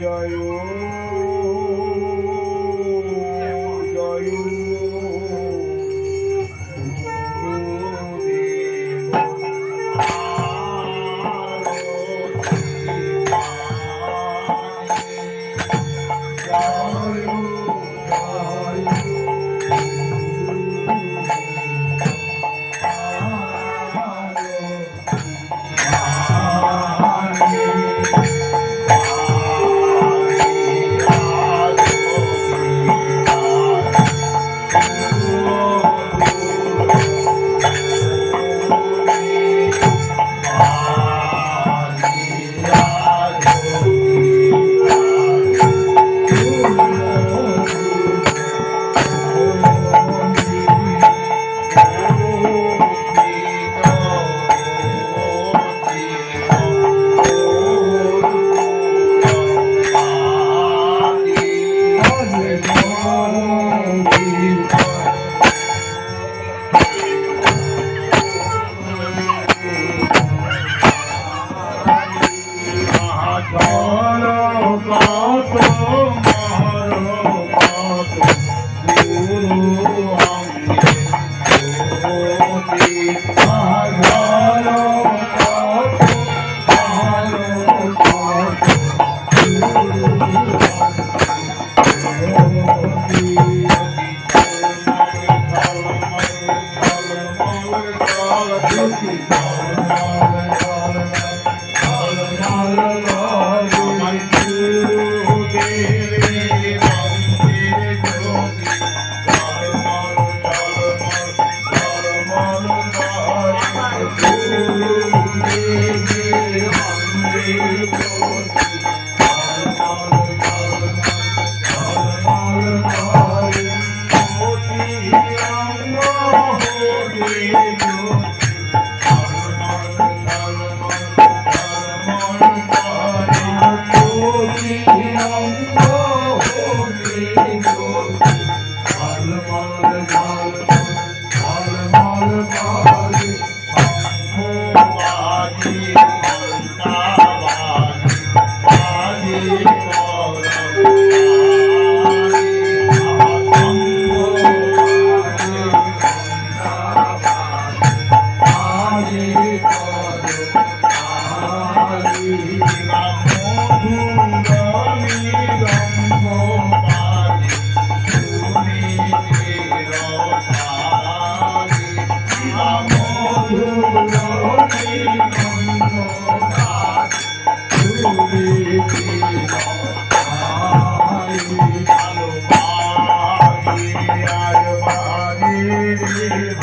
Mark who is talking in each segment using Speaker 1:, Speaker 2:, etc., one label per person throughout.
Speaker 1: Joy.
Speaker 2: Thank you.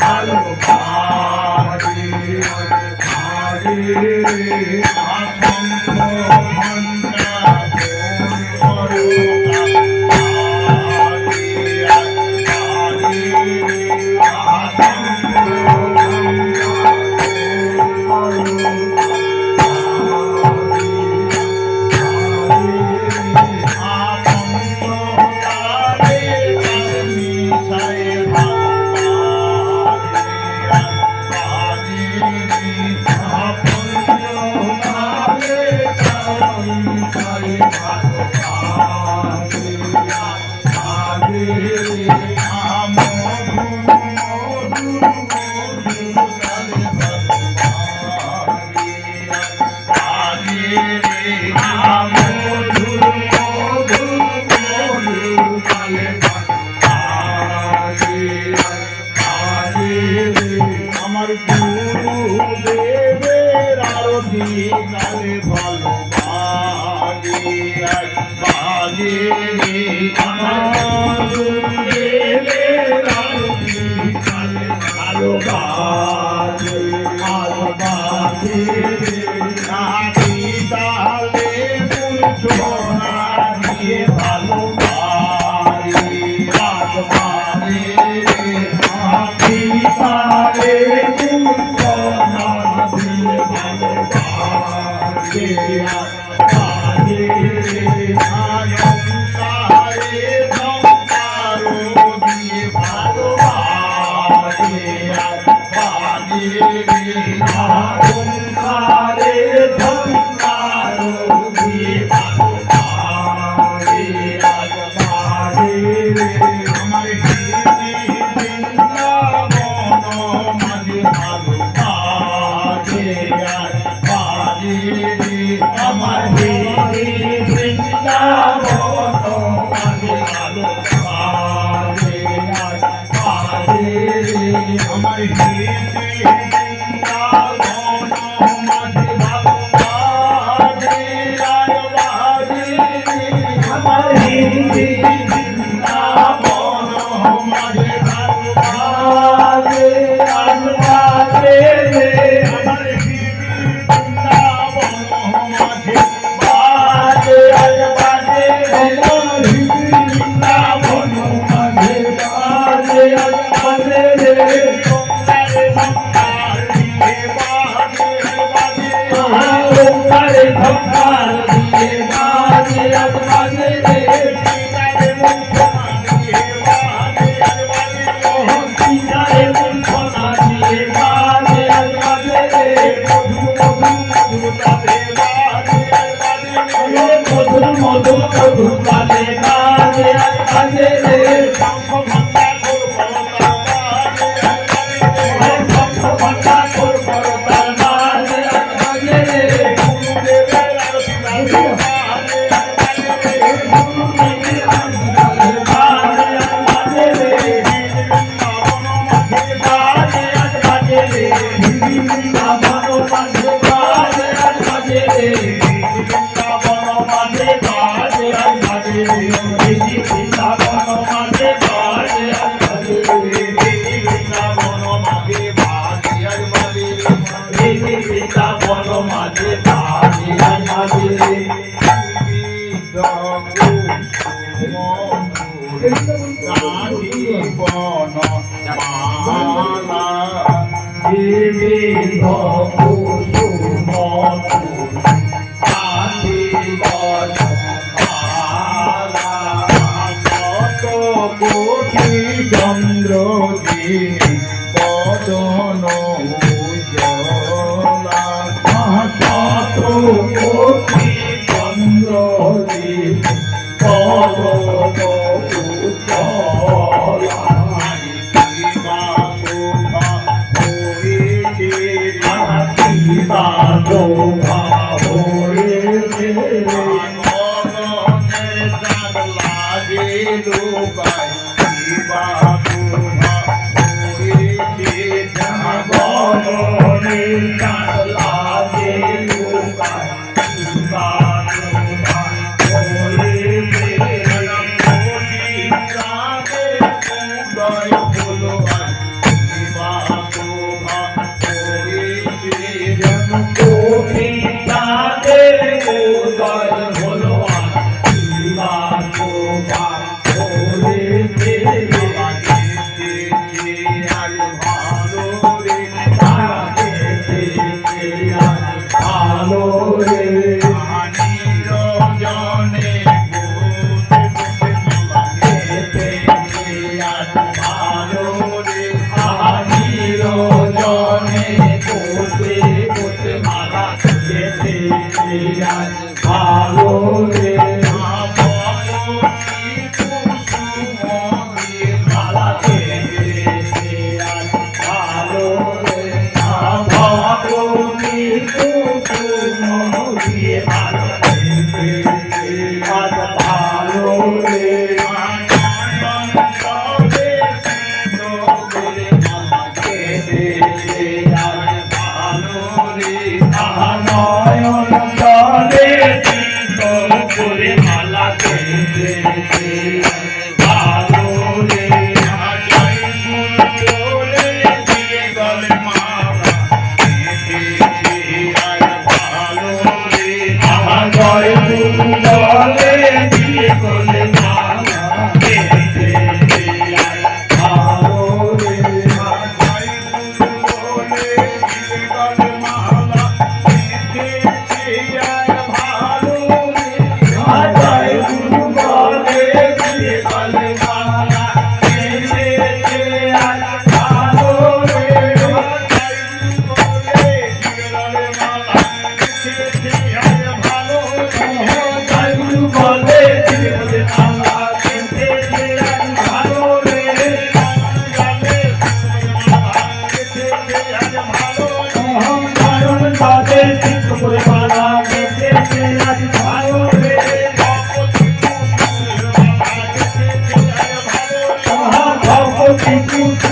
Speaker 1: ভালো
Speaker 2: ভারি ভারি
Speaker 1: আশা আমার গুরু তারে Thank you. தேவி
Speaker 2: রে
Speaker 1: মনে জাগ লাগে রূপা
Speaker 2: Thank you. Vale, vale. Thank you.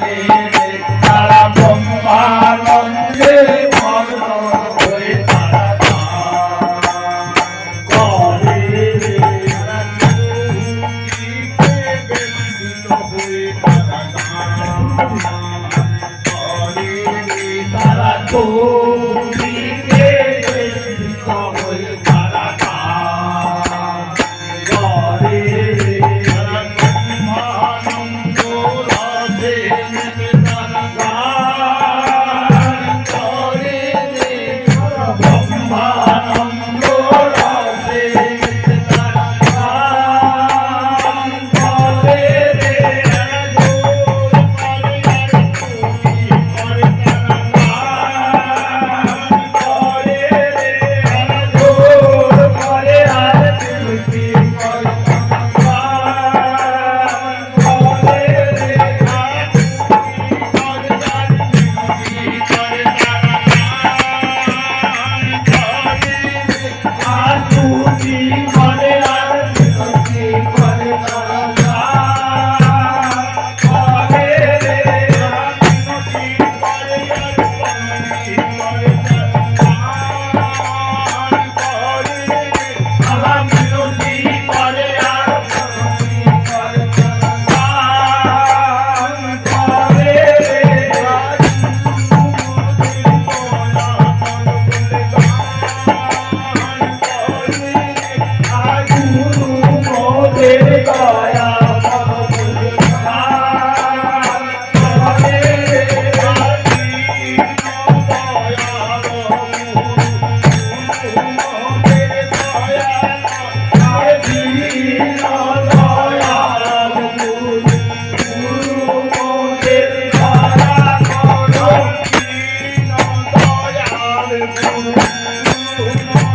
Speaker 2: Hare
Speaker 1: Guru